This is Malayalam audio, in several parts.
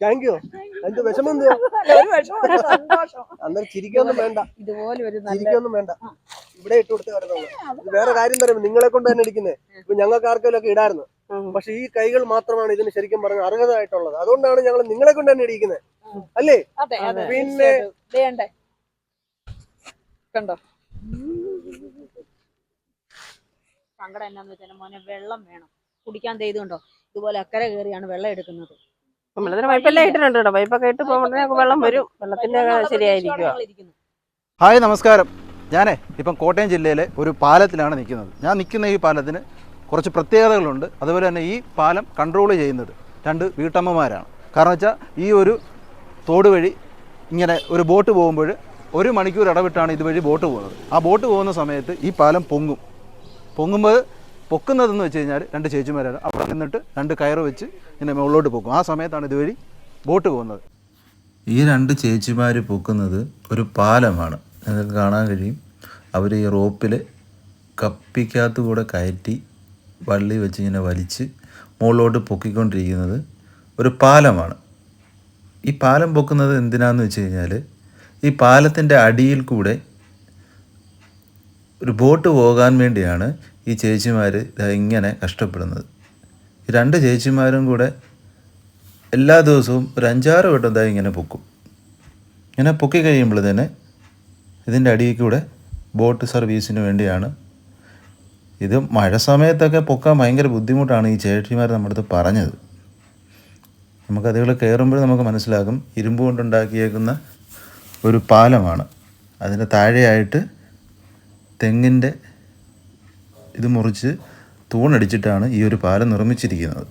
താങ്ക് യു എന്ത് വിഷമം സന്തോഷം അന്നേരം ചിരിക്കൊന്നും വേണ്ട. ഇതുപോലെ ഒരു ചിരിക്കൊന്നും വേണ്ട. ഇവിടെ ഇട്ട് കൊടുത്ത് ഇത് വേറെ കാര്യം തരും. നിങ്ങളെ കൊണ്ട് തന്നെ ഇരിക്കുന്നേ. ഇപ്പൊ ഞങ്ങൾക്ക് ആർക്കെങ്കിലും ഒക്കെ ഇടായിരുന്നു. പക്ഷെ ഈ കൈകൾ മാത്രമാണ് ഇതിന് ശരിക്കും പറഞ്ഞ അർഹതയായിട്ടുള്ളത്. അതുകൊണ്ടാണ് ഞങ്ങൾ നിങ്ങളെ കൊണ്ട് തന്നെ ഇടിക്കുന്നത് അല്ലേ? പിന്നെ കണ്ടോ? സങ്കടം എന്നാന്ന് വെച്ചാൽ മോനെ വെള്ളം വേണം. കുടിക്കാൻ തെയ്തുണ്ടോ ഇതുപോലെ അക്കരെ കയറിയാണ് വെള്ളം എടുക്കുന്നത്. നമ്മളതിന് പൈപ്പെല്ലാം ഇട്ടിട്ടുണ്ട് കേട്ടോ. പൈപ്പൊക്കെ ഇട്ട് പോകുമ്പോഴത്തേക്ക് വെള്ളം വരും. വെള്ളത്തിന്റെ. ഹായ് നമസ്കാരം. ഞാനേ ഇപ്പം കോട്ടയം ജില്ലയിലെ ഒരു പാലത്തിലാണ് നിൽക്കുന്നത്. ഞാൻ നിൽക്കുന്ന ഈ പാലത്തിന് കുറച്ച് പ്രത്യേകതകളുണ്ട്. അതുപോലെ തന്നെ ഈ പാലം കൺട്രോൾ ചെയ്യുന്നത് രണ്ട് വീട്ടമ്മമാരാണ്. കാരണം വെച്ചാൽ ഈ ഒരു തോട് വഴി ഇങ്ങനെ ഒരു ബോട്ട് പോകുമ്പോൾ ഒരു മണിക്കൂർ ഇടവിട്ടാണ് ഇതുവഴി ബോട്ട് പോകുന്നത്. ആ ബോട്ട് പോകുന്ന സമയത്ത് ഈ പാലം പൊങ്ങും. പൊങ്ങുമ്പോൾ പൊക്കുന്നതെന്ന് വെച്ച് കഴിഞ്ഞാൽ രണ്ട് ചേച്ചിമാരാണ്. അവിടെ നിന്നിട്ട് രണ്ട് കയറ് വെച്ച് ഇങ്ങനെ മുകളിലോട്ട് പൊക്കും. ആ സമയത്താണ് ഇതുവഴി ബോട്ട് പോകുന്നത്. ഈ രണ്ട് ചേച്ചിമാർ പൊക്കുന്നത് ഒരു പാലമാണ്. നിങ്ങൾക്ക് കാണാൻ കഴിയും. അവർ ഈ റോപ്പിൽ കപ്പിക്കകത്ത് കൂടെ കയറ്റി വള്ളി വെച്ച് ഇങ്ങനെ വലിച്ച് മുകളിലോട്ട് പൊക്കിക്കൊണ്ടിരിക്കുന്നത് ഒരു പാലമാണ്. ഈ പാലം പൊക്കുന്നത് എന്തിനാന്ന് വെച്ച് കഴിഞ്ഞാൽ ഈ പാലത്തിന്റെ അടിയിൽ കൂടെ ഒരു ബോട്ട് പോകാൻ വേണ്ടിയാണ് ഈ ചേച്ചിമാർ ഇങ്ങനെ കഷ്ടപ്പെടുന്നത്. രണ്ട് ചേച്ചിമാരും കൂടെ എല്ലാ ദിവസവും ഒരു അഞ്ചാറ് വട്ടം ഇതാ ഇങ്ങനെ പൊക്കും. ഇങ്ങനെ പൊക്കി കഴിയുമ്പോൾ തന്നെ ഇതിന്റെ അടിയിൽ കൂടെ ബോട്ട് സർവീസിന് വേണ്ടിയാണ്. ഇത് മഴ സമയത്തൊക്കെ പൊക്കാൻ ഭയങ്കര ബുദ്ധിമുട്ടാണ് ഈ ചേച്ചിമാർ നമ്മുടെ അടുത്ത് പറഞ്ഞത്. നമുക്കതുകൾ കയറുമ്പോൾ നമുക്ക് മനസ്സിലാകും ഇരുമ്പ് കൊണ്ടുണ്ടാക്കിയേക്കുന്ന ഒരു പാലമാണ്. അതിന്റെ താഴെയായിട്ട് തെങ്ങിന്റെ ഇത് മുറിച്ച് തൂണടിച്ചിട്ടാണ് ഈ ഒരു പാലം നിർമ്മിച്ചിരിക്കുന്നത്.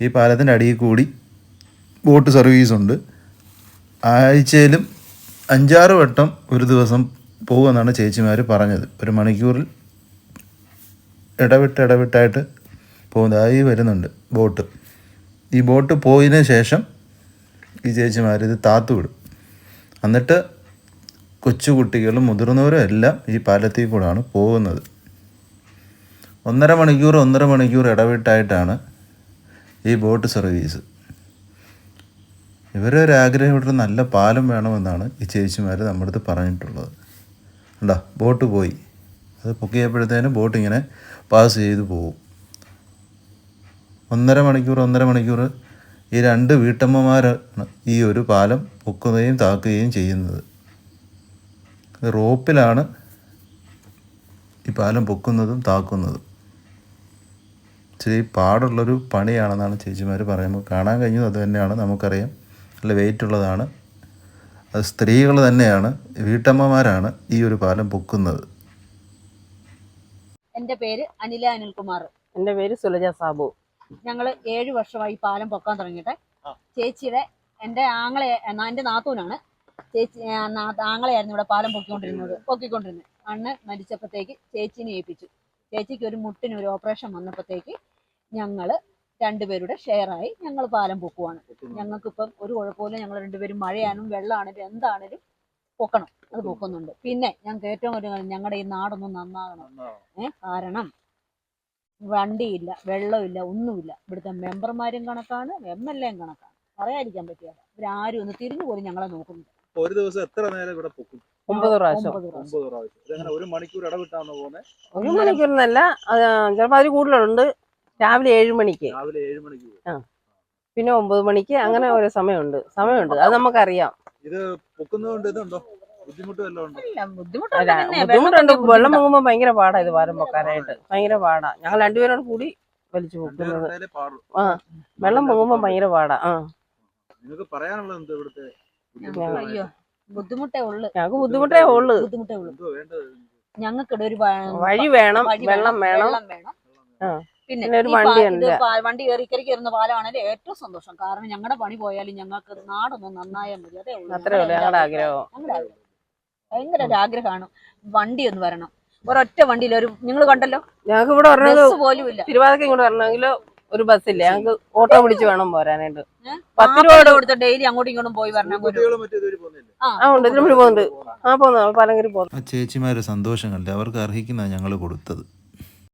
ഈ പാലത്തിന്റെ അടിയിൽ കൂടി ബോട്ട് സർവീസുണ്ട് ആഴ്ചയിലും അഞ്ചാറ് വട്ടം ഒരു ദിവസം പോകുമെന്നാണ് ചേച്ചിമാർ പറഞ്ഞത്. ഒരു മണിക്കൂറിൽ ഇടവിട്ട് ഇടവിട്ടായിട്ട് പോകുന്നതായി വരുന്നുണ്ട് ബോട്ട്. ഈ ബോട്ട് പോയതിന് ശേഷം ഈ ചേച്ചിമാർ ഇത് താത്തു വിടും. എന്നിട്ട് കൊച്ചു കുട്ടികളും മുതിർന്നവരും എല്ലാം ഈ പാലത്തിൽ കൂടാണ് പോകുന്നത്. ഒന്നര മണിക്കൂർ ഒന്നര മണിക്കൂർ ഇടവിട്ടായിട്ടാണ് ഈ ബോട്ട് സർവീസ്. ഇവരെ ഒരു ആഗ്രഹം ഇവിടെ നല്ല പാലം വേണമെന്നാണ് ഈ ചേച്ചിമാർ നമ്മുടെ അടുത്ത് പറഞ്ഞിട്ടുള്ളത്. കണ്ടോ ബോട്ട് പോയി. അത് പൊക്കിയപ്പോഴത്തേനും ബോട്ട് ഇങ്ങനെ പാസ് ചെയ്ത് പോകും. ഒന്നര മണിക്കൂർ ഒന്നര മണിക്കൂർ ഈ രണ്ട് വീട്ടമ്മമാരാണ് ഈ ഒരു പാലം പൊക്കുകയും താക്കുകയും ചെയ്യുന്നത്. റോപ്പിലാണ് ഈ പാലം പൊക്കുന്നതും താക്കുന്നതും. ഇച്ചിരി പാടുള്ളൊരു പണിയാണെന്നാണ് ചേച്ചിമാർ പറയുമ്പോൾ കാണാൻ കഴിഞ്ഞത് അത് തന്നെയാണ് നമുക്കറിയാം. നല്ല വെയിറ്റ് ഉള്ളതാണ്. അത് സ്ത്രീകൾ തന്നെയാണ് വീട്ടമ്മമാരാണ് ഈ ഒരു പാലം പൊക്കുന്നത്. എന്റെ പേര് അനില അനിൽകുമാർ. എന്റെ പേര് സുലജ സാബു. ഞങ്ങൾ ഏഴ് വർഷമായി പാലം പൊക്കാൻ തുടങ്ങിയിട്ട്. ചേച്ചിയുടെ എന്റെ ആങ്ങളെ എന്നാ എന്റെ നാത്തൂനാണ്. ചേച്ചി താങ്കളെയായിരുന്നു ഇവിടെ പാലം പൊക്കിക്കൊണ്ടിരുന്നത്. പൊക്കിക്കൊണ്ടിരുന്നത്. അണ്ണ് മരിച്ചപ്പോഴത്തേക്ക് ചേച്ചിനെ ഏൽപ്പിച്ചു. ചേച്ചിക്ക് ഒരു മുട്ടിന് ഒരു ഓപ്പറേഷൻ വന്നപ്പോഴത്തേക്ക് ഞങ്ങൾ രണ്ടുപേരുടെ ഷെയറായി ഞങ്ങൾ പാലം പൊക്കുവാണ്. ഞങ്ങൾക്കിപ്പം ഒരു കുഴപ്പമില്ല. ഞങ്ങൾ രണ്ടുപേരും മഴയാണെങ്കിലും വെള്ളമാണെങ്കിലും എന്താണേലും പൊക്കണം. അത് പൊക്കുന്നുണ്ട്. പിന്നെ ഞങ്ങൾക്ക് ഏറ്റവും ഒരു ഞങ്ങളുടെ ഈ നാടൊന്നും നന്നാകണം. ഏഹ് കാരണം വണ്ടിയില്ല വെള്ളമില്ല ഒന്നുമില്ല. ഇവിടുത്തെ മെമ്പർമാരും കണക്കാണ് എം എൽ എയും കണക്കാണ്. പറയാതിരിക്കാൻ പറ്റില്ല. ഇവരാരും ഒന്ന് തിരിഞ്ഞു പോലും ഞങ്ങളെ നോക്കുന്നില്ല. ഒരു ദിവസം എത്ര നേരം ഇവിടെ പൊക്കും? ഒമ്പത് പ്രാവശ്യം. ഒമ്പത് പ്രാവശ്യം. ഇതങ്ങനെ ഒരു മണിക്കൂർ ഇടവിട്ടാണ് പോകുന്നത് ഒരു മണിക്കൂറിനല്ല അത് ചിലപ്പോൾ അതിൽ കൂടുതലുണ്ട്. രാവിലെ ഏഴ് മണിക്ക്. രാവിലെ ഏഴ് മണിക്ക് പിന്നെ ഒമ്പത് മണിക്ക് അങ്ങനെ ഓരോ സമയമുണ്ട്. സമയമുണ്ട്. അത് നമുക്കറിയാം. ഇത് പൊക്കുന്നതുകൊണ്ട് ഇതുണ്ടോ? ബുദ്ധിമുട്ടുണ്ട്. വെള്ളം പൊങ്ങുമ്പോ ഭയങ്കര പാടാ ഇത് വാരം പൊക്കാനായിട്ട്. ഭയങ്കര പാടാ. ഞങ്ങൾ രണ്ടുപേരോട് കൂടി വലിച്ചു പൊക്കുന്നത്. ആ. വെള്ളം പൊങ്ങുമ്പോ ഭയങ്കര പാടാ. ആ. നിങ്ങൾക്ക് പറയാനുള്ളത് എന്ത് ഇവിടുത്തെ ഞങ്ങൾക്ക് അയ്യോ ബുദ്ധിമുട്ടേ ഉള്ളു. ഞങ്ങൾക്ക് ബുദ്ധിമുട്ടേ ഉള്ളു. ബുദ്ധിമുട്ടേ ഉള്ളു. എന്തോ ഞങ്ങൾക്കിടെ ഒരു വഴി വേണം വെള്ളം വേണം. വെള്ളം വേണം. പിന്നെ ഒരു വണ്ടി ഉണ്ട്. വണ്ടി കയറി കയറി കയറുന്ന പാലമാണെങ്കിൽ ഏറ്റവും സന്തോഷം. കാരണം ഞങ്ങളുടെ പണി പോയാലും ഞങ്ങൾക്ക് നാടൊന്നും നന്നായാൽ മതി. അതേ ഉള്ളൂ. അത്രേ ഉള്ളൂ ഞങ്ങളുടെ ആഗ്രഹം. ഭയങ്കര ഒരു ആഗ്രഹമാണ്. വണ്ടി ഒന്ന് വരണം. ഒരൊറ്റ വണ്ടിയിൽ ഒരു നിങ്ങൾ കണ്ടല്ലോ? ഞങ്ങൾക്ക് ഇവിടെ പോലും ഇല്ല തിരുവാതിരക്ക് ഇങ്ങോട്ട് വരണമെങ്കിൽ ഒരു ബസ്സില്ലേ? ഞങ്ങൾക്ക് ഓട്ടോ പിടിച്ച് വേണം പോരാനായിട്ട്. പത്ത് രൂപ കൊടുത്ത് ഡെയിലി അങ്ങോട്ടും ഇങ്ങോട്ടും പോയി വരണം ആ. ഉണ്ട്. ഇതിലും പോകുന്നുണ്ട്. ആ പോകുന്നു. പാലങ്കരി പോകുന്നു. ആ ചേച്ചിമാരുടെ സന്തോഷം കണ്ടേ. അവർക്ക് അർഹിക്കുന്ന ഞങ്ങൾ കൊടുത്തത്.